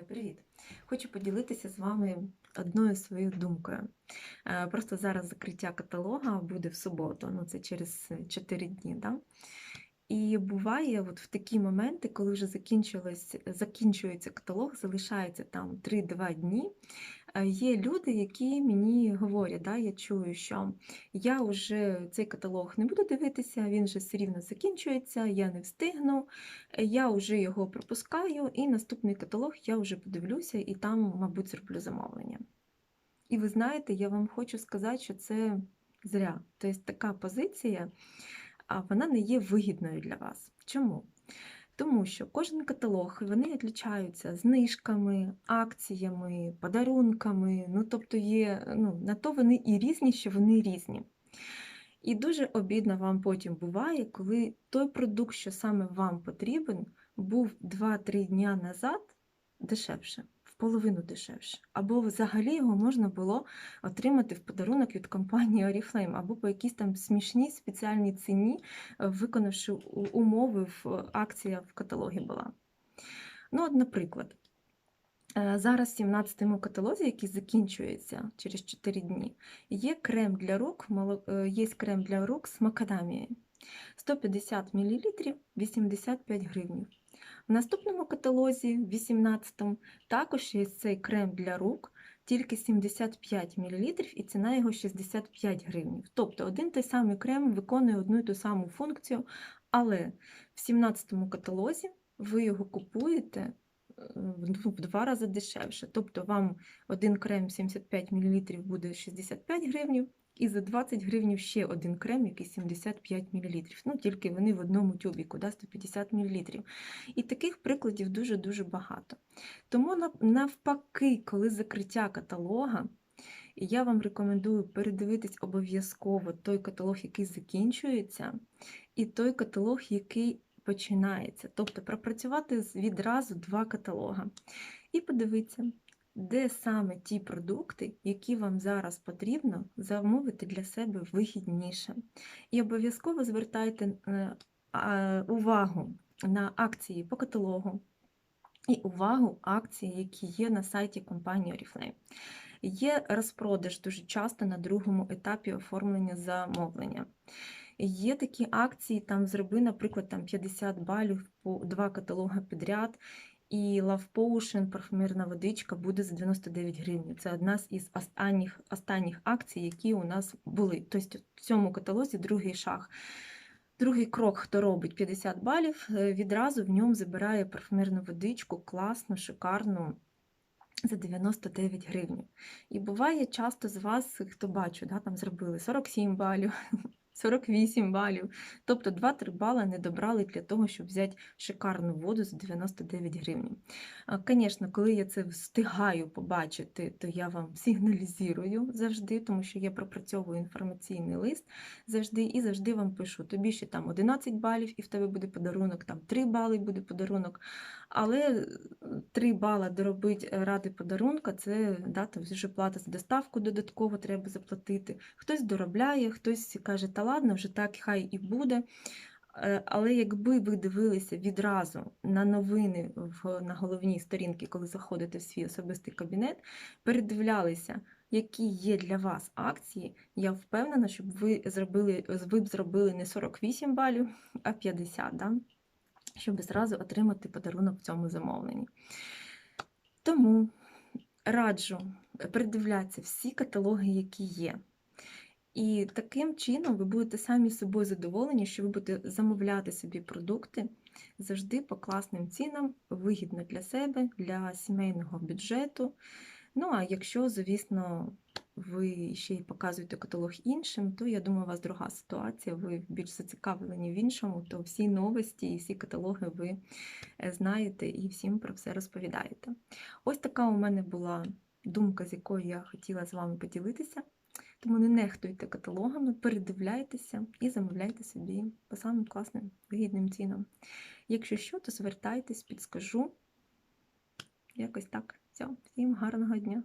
Е, Привіт! Хочу поділитися з вами одною своєю думкою. Е, Просто зараз закриття каталога буде в суботу, ну це через 4 дні. Да? І буває от в такі моменти, коли вже закінчується каталог, залишається там 3-2 дні. Е, Є люди, які мені говорять, да, я чую, що я вже цей каталог не буду дивитися, він вже все рівно закінчується, я не встигну, е, я вже його пропускаю, і наступний каталог я вже подивлюся і там, мабуть, зроблю замовлення. І ви знаєте, я вам хочу сказати, що це зря. Тобто така позиція, вона не є вигідною для вас. Чому? Тому що кожен каталог вони відлічаються знижками, акціями, подарунками. Ну, тобто є, ну, на то вони і різні, що вони різні. І дуже обідно вам потім буває, коли той продукт, що саме вам потрібен, був 2-3 дня назад дешевше, половину дешевше. Або взагалі його можна було отримати в подарунок від компанії Oriflame, або по якійсь там смішній спеціальній ціні, е, виконавши умови в е, акція в каталогі була. Ну, от, наприклад, е, зараз в 17-му каталозі, який закінчується через 4 дні, є крем для рук, є крем для рук з макадамією. 150 мл 85 гривень. В наступному каталозі, 18-му, також є цей крем для рук, тільки 75 мл і ціна його 65 гривень. Тобто один той самий крем виконує одну і ту саму функцію, але в 17-му каталозі ви його купуєте е, в два рази дешевше. Тобто вам один крем 75 мл буде 65 гривень, і за 20 гривень ще один крем, який 75 мл. Ну, тільки вони в одному тюбіку, да, 150 мл. І таких прикладів дуже-дуже багато. Тому навпаки, коли закриття каталога, я вам рекомендую передивитись обов'язково той каталог, який закінчується, і той каталог, який починається. Тобто пропрацювати відразу два каталога. І подивитися, де саме ті продукти, які вам зараз потрібно замовити для себе вигідніше. І обов'язково звертайте е, увагу на акції по каталогу і увагу акції, які є на сайті компанії Oriflame. Є розпродаж дуже часто на другому етапі оформлення замовлення. Є такі акції, там зроби, наприклад, там 50 балів по два каталога підряд, і Love Potion, парфумерна водичка буде за 99 гривень. Це одна з із останніх, останніх акцій, які у нас були. Тобто в цьому каталозі другий шаг. Другий крок, хто робить 50 балів, е, відразу в ньому забирає парфумерну водичку, класну, шикарну. За 99 гривень. І буває часто з вас, хто бачу, да, там зробили 47 балів, 48 балів. Тобто 2-3 бали не добрали для того, щоб взяти шикарну воду за 99 гривень. Звісно, коли я це встигаю побачити, то я вам сигналізую завжди, тому що я пропрацьовую інформаційний лист завжди і завжди вам пишу. Тобі ще там 11 балів, і в тебе буде подарунок, там 3 бали буде подарунок. Але 3 бала доробить ради подарунка, це да, вже плата за доставку додатково треба заплатити. Хтось доробляє, хтось каже, та ладно, вже так хай і буде. Е, Але якби ви дивилися відразу на новини в, на головній сторінці, коли заходите в свій особистий кабінет, передивлялися, які є для вас акції, я впевнена, щоб ви зробили, ви б зробили не 48 балів, а 50, да? Щоб зразу отримати подарунок в цьому замовленні. Тому раджу передивлятися всі каталоги, які є. І таким чином ви будете самі собою задоволені, що ви будете замовляти собі продукти завжди по класним цінам, вигідно для себе, для сімейного бюджету. Ну, а якщо, звісно, ви ще й показуєте каталог іншим, то я думаю, у вас друга ситуація, ви більш зацікавлені в іншому, то всі новості і всі каталоги ви е, знаєте і всім про все розповідаєте. Ось така у мене була думка, з якою я хотіла з вами поділитися. Тому не нехтуйте каталогами, передивляйтеся і замовляйте собі по самим класним вигідним цінам. Якщо що, то звертайтесь, підскажу. Якось так. Все, всім гарного дня!